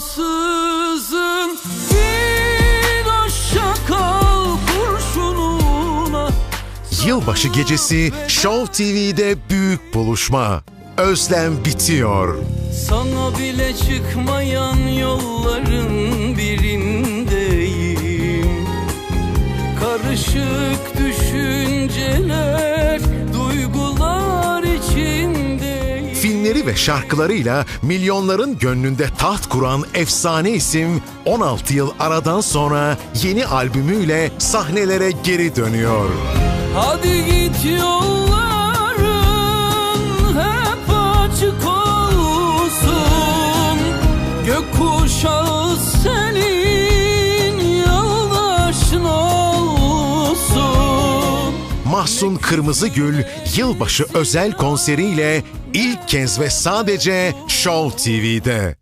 Ansızın hoşça kal kurşununa Yılbaşı gecesi Show TV'de büyük buluşma. Özlem bitiyor. Sana bile çıkmayan yolların birindeyim Karışık düşünceler, Filmleri ve şarkılarıyla milyonların gönlünde taht kuran efsane isim 16 yıl aradan sonra yeni albümüyle sahnelere geri dönüyor. Hadi git yolların hep açık olsun Gökkuşağı senin yoldaşın olsun Mahsun Kırmızıgül yılbaşı özel konseriyle ilk kez ve sadece Show TV'de.